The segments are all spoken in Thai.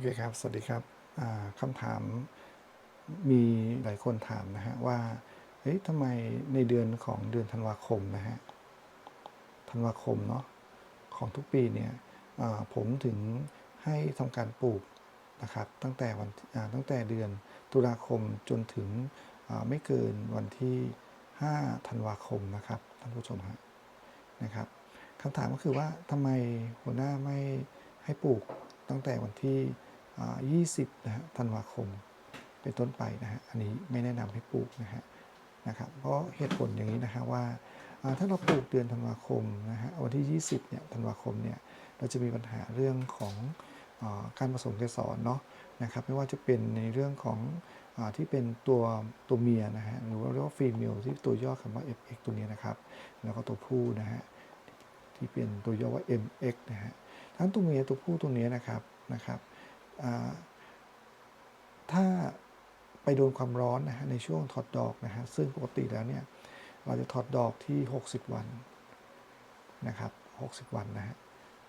อเคครับ สวัสดีครับคำถามมีหลายคนถามนะฮะว่า เฮ้ยทำไมในเดือนของเดือนธันวาคมนะฮะ ธันวาคมเนาะของทุกปีเนี่ยผมถึงให้ทำการปลูกนะครับ ตั้งแต่วันตั้งแต่เดือนตุลาคมจนถึงไม่เกินวันที่ 5 ธันวาคมนะครับท่านผู้ชมฮะนะครับคำถามก็คือว่าทำไมหัวหน้าไม่ให้ปลูกตั้งแต่วันที่ 20นะฮะธันวาคมเป็นต้นไปนะฮะอันนี้ไม่แนะนำให้ปลูกนะฮะนะครับเพราะเหตุผลอย่างนี้นะฮะว่าอ่าถ้าเราปลูกเดือนธันวาคมนะฮะวันที่ 20เนี่ยธันวาคมเนี่ยเราจะมีปัญหาเรื่องของอการผสมเกสรเนาะนะครับไม่ว่าจะเป็นในเรื่องของอที่เป็นตัวตัวเมียนะฮะหรือว่าเรียกว่าฟีเมลที่ตัวย่อคำว่า FX ตัวนี้นะครับ แล้วก็ตัวผู้นะฮะที่เป็นตัวย่อว่า MX นะฮะทั้งตัวเมียตัวผู้ตัวนี้นะครับนะครับ ถ้าไปโดนความร้อนนะฮะในช่วงถอดดอกนะฮะซึ่งปกติแล้วเนี่ยเราจะถอดดอกที่ 60 วันนะครับ60 วันนะฮะ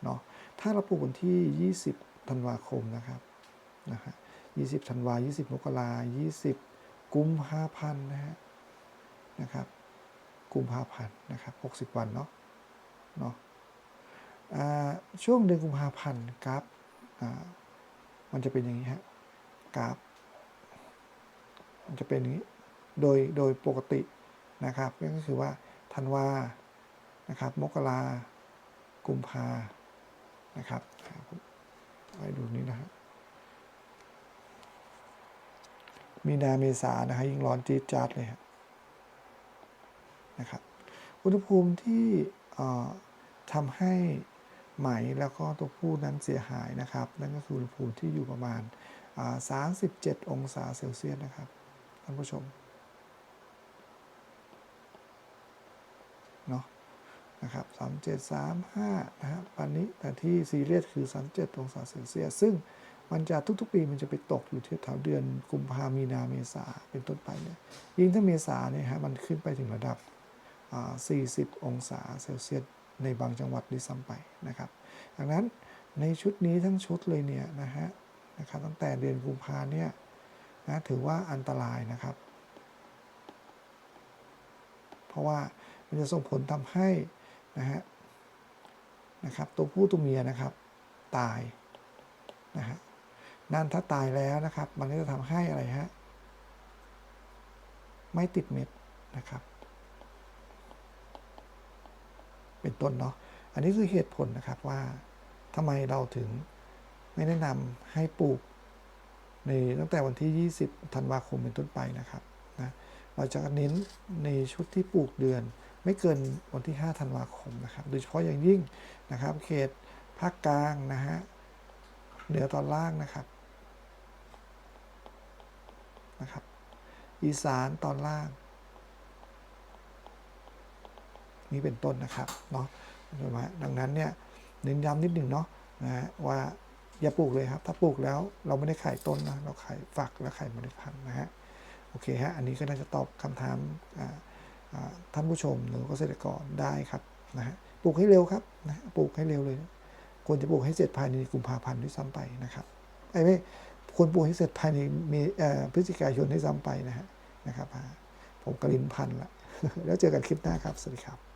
เนาะถ้าเราปลูกวันที่ 20ธันวาคมนะครับนะฮะ20ธันวา20มกรา20 กุมภาพันธ์นะฮะนะครับกุมภาพันธ์นะครับ60 วันเนาะเนาะช่วงเดือนกุมภาพันธ์กราฟอ่า มันจะเป็นอย่างนี้ฮะกราฟ มันจะเป็นอย่างนี้โดยโดยปกตินะครับก็คือว่าธันวานะครับมกรากุมภานะครับไปดูนี้นะฮะมีนาเมษานะฮะยิ่งร้อนจี๊ดจ๊าดเลยฮะนะครับอุณหภูมิที่ทำให้ ไหมแล้วก็ตัวผู้นั้นเสียหายนะครับ นั่นก็คืออุณหภูมิที่อยู่ประมาณ 37 องศาเซลเซียสนะครับท่านผู้ชมเนาะนะครับ 37 35 นะครับปันนี้แต่ที่ซีเรียสคือ 37 องศาเซลเซียส ซึ่งมันจะทุกๆ ปีมันจะไปตกอยู่ที่แถวเดือนกุมภามีนาเมษาเป็นต้นไปเนี่ย ยิ่งถ้าเมษาเนี่ยฮะมันขึ้นไปถึงระดับ 40 องศาเซลเซียส ในบางจังหวัดด้วยซ้ำไปนะครับ ดังนั้นในชุดนี้ทั้งชุดเลยเนี่ยนะฮะนะครับตั้งแต่เดือนกุมภาเนี่ยนะถือว่าอันตรายนะครับ เพราะว่ามันจะส่งผลทำให้นะฮะนะครับตัวผู้ตัวเมียนะครับตายนะฮะนั่นถ้าตายแล้วนะครับ มันก็จะทำให้อะไรฮะไม่ติดเม็ดนะครับ เป็นต้นเนาะ อันนี้คือเหตุผลนะครับว่าทำไมเราถึงไม่แนะนำให้ปลูกในตั้งแต่วันที่ 20 ธันวาคมเป็นต้นไปนะครับนะ เราจะเน้นในชุดที่ปลูกเดือน ไม่เกินวันที่ 5 ธันวาคมนะครับ โดยเฉพาะอย่างยิ่งนะครับ เขตภาคกลางนะฮะ เหนือตอนล่างนะครับนะครับ อีสานตอนล่าง นี้เป็นต้นนะครับเนาะดังนั้นเนี่ยเน้นย้ำนิดหนึ่งเนาะนะว่าอย่าปลูกเลยครับ ถ้าปลูกแล้วเราไม่ได้ขายต้นนะเราขายฝักและขายเมล็ดพันธุ์นะฮะโอเคฮะอันนี้ก็น่าจะตอบคำถามท่านผู้ชมหรือเกษตรกรได้ครับนะฮะปลูกให้เร็วครับนะปลูกให้เร็วเลยควรจะปลูกให้เสร็จภายในกุมภาพันธ์ด้วยซ้ำไปนะครับไอ้ไม่ควรปลูกให้เสร็จภายในมีพฤศจิกายนด้วยซ้ำไปนะฮะนะครับผมกลินพันธ์ละแล้วเจอกันคลิปหน้าครับ สวัสดีครับ